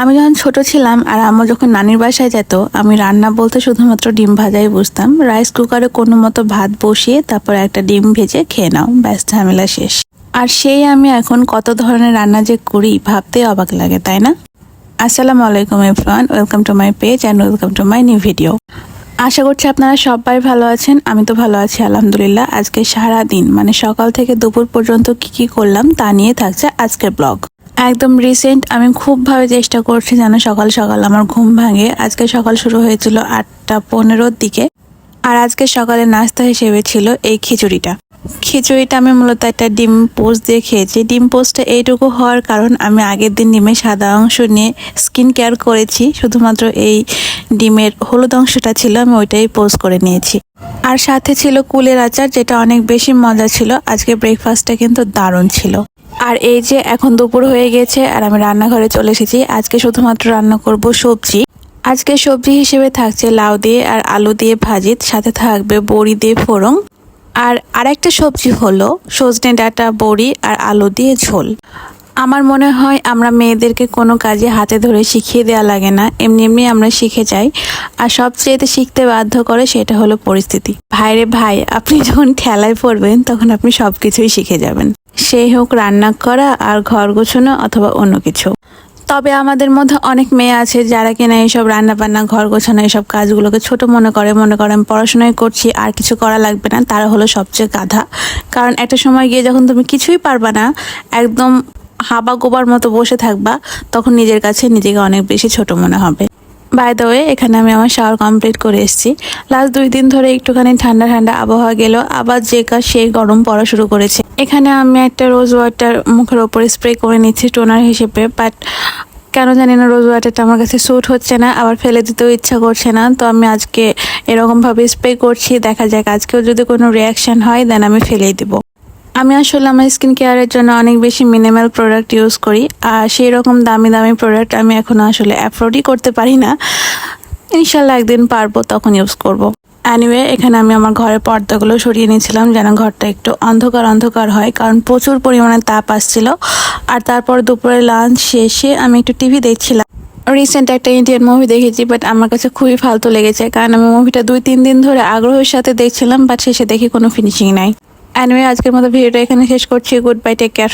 আমি যখন ছোট ছিলাম আর আম্মু যখন নানির বাসায় যেত, আমি রান্না বলতে শুধুমাত্র ডিম ভাজাই বুঝতাম। রাইস কুকারে কোনো মতো ভাত বসিয়ে তারপর একটা ডিম ভেজে খেয়ে নাও, ব্যাস ঝামেলা শেষ। আর সেই আমি এখন কত ধরনের রান্না যে করি ভাবতে অবাক লাগে, তাই না? আসসালামু আলাইকুম everyone, welcome to my page and welcome to my new video. আশা করছি আপনারা সবাই ভালো আছেন, আমি তো ভালো আছি, আলহামদুলিল্লাহ। আজকে সারা দিন মানে সকাল থেকে দুপুর পর্যন্ত কি কি করলাম তা নিয়ে থাকছে আজকের ব্লগ। একদম রিসেন্ট আমি খুবভাবে চেষ্টা করছি যেন সকাল সকাল আমার ঘুম ভাঙে। আজকে সকাল শুরু হয়েছিল আটটা পনেরোর দিকে। আর আজকে সকালে নাস্তা হিসেবে ছিল এই খিচুড়িটা। খিচুড়িটা আমি মূলত একটা ডিম পোস্ট দিয়ে খেয়েছি। ডিম পোস্টটা এইটুকু হওয়ার কারণ, আমি আগের দিন ডিমের সাদা অংশ নিয়ে স্কিন কেয়ার করেছি। শুধুমাত্র এই ডিমের হলুদ অংশটা ছিল, আমি ওইটাই পোস্ট করে নিয়েছি। আর সাথে ছিল কুলের আচার, যেটা অনেক বেশি মজা ছিল। আজকে ব্রেকফাস্টটা কিন্তু দারুণ ছিল। আর এই যে এখন দুপুর হয়ে গেছে আর আমি রান্নাঘরে চলে এসেছি। আজকে শুধুমাত্র রান্না করব সবজি। আজকে সবজি হিসেবে থাকছে লাউ দিয়ে আর আলু দিয়ে ভাজিত সাথে থাকবে বড়ি দিয়ে ফোড়ং আর আরেকটা সবজি হলো সজনে ডাটা বড়ি আর আলু দিয়ে ঝোল। আমার মনে হয় আমরা মেয়েদেরকে কোনো কাজে হাতে ধরে শিখিয়ে দেওয়া লাগে না। এমনি এমনি আমরা শিখে যাই। আর সবচেয়েতে শিখতে বাধ্য করে সেটা হলো পরিস্থিতি। ভাইরে ভাই, আপনি যখন ঠেলায় পড়বেন, তখন আপনি সব কিছুই শিখে যাবেন। সেই হোক রান্না করা আর ঘর গোছানো অথবা অন্য কিছু। তবে আমাদের মধ্যে অনেক মেয়ে আছে যারা কিনা এইসব রান্না বান্না ঘর গোছানো, এইসব কাজগুলোকে ছোট মনে করে মনে করে আমি পড়াশোনাই করছি, আর কিছু করা লাগবে না, তারা হলো সবচেয়ে গাধা। কারণ একটা সময় গিয়ে যখন তুমি কিছুই পারবা না, একদম হাবা গোবার মতো বসে থাকবা, তখন নিজের কাছে নিজেকে অনেক বেশি ছোট মনে হবে। বাই দ্য ওয়ে এখানে আমি আমার শাওয়ার কমপ্লিট করে এসেছি। লাস্ট দুই দিন ধরে একটুখানি ঠান্ডা ঠান্ডা আবহাওয়া গেল, আবার যে কাজ সেই গরম পড়া শুরু করেছে। এখানে আমি একটা রোজ ওয়াটার মুখের ওপরে স্প্রে করে নিচ্ছি টোনার হিসেবে বাট কেন জানি না রোজ ওয়াটারটা আমার কাছে স্যুট হচ্ছে না, আবার ফেলে দিতেও ইচ্ছা করছে না। তো আমি আজকে এরকমভাবে স্প্রে করছি, দেখা যাক আজকেও যদি কোনো রিয়াকশন হয় দেন আমি ফেলেই দেবো। আমি আসলে আমার স্কিন কেয়ারের জন্য অনেক বেশি মিনিমাল প্রোডাক্ট ইউজ করি, আর সেই রকম দামি দামি প্রোডাক্ট আমি এখনও আসলে অ্যাফোর্ডই করতে পারি না। ইনশাল্লাহ একদিন পারব, তখন ইউজ করব। অ্যানিওয়ে এখানে আমি আমার ঘরের পর্দাগুলো সরিয়ে নিয়েছিলাম যেন ঘরটা একটু অন্ধকার অন্ধকার হয়, কারণ প্রচুর পরিমাণে তাপ আসছিল। আর তারপর দুপুরে লাঞ্চ শেষে আমি একটু টিভি দেখছিলাম। রিসেন্ট একটা ইন্ডিয়ান মুভি দেখেছি বাট আমার কাছে খুবই ফালতু লেগেছে, কারণ আমি মুভিটা দুই, তিন দিন ধরে আগ্রহের সাথে দেখছিলাম বাট শেষে দেখি কোনো ফিনিশিং নাই। অ্যানিওয়ে আজকের মতো ভিডিওটা এখানে শেষ করছি। Good bye take care